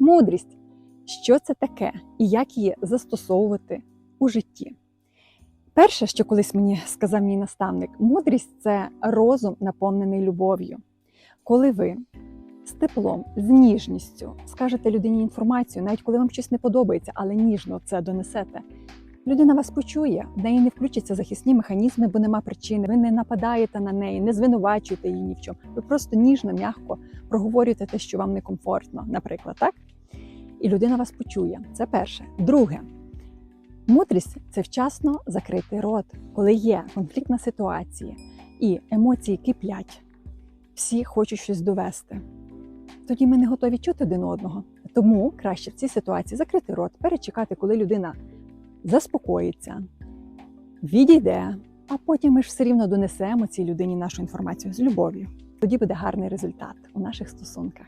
Мудрість. Що це таке і як її застосовувати у житті? Перше, що колись мені сказав мій наставник, мудрість це розум, наповнений любов'ю. Коли ви з теплом, з ніжністю скажете людині інформацію, навіть коли вам щось не подобається, але ніжно це донесете. Людина вас почує, в неї не включаться захисні механізми, бо нема причини. Ви не нападаєте на неї, не звинувачуєте її ні в чому. Ви просто ніжно, м'яко проговорюєте те, що вам некомфортно, наприклад, так? І людина вас почує. Це перше. Друге, мудрість це вчасно закрити рот, коли є конфліктна ситуація і емоції киплять. Всі хочуть щось довести. Тоді ми не готові чути один одного. Тому краще в цій ситуації закрити рот, перечекати, коли людина заспокоїться, відійде, а потім ми ж все рівно донесемо цій людині нашу інформацію з любов'ю. Тоді буде гарний результат у наших стосунках.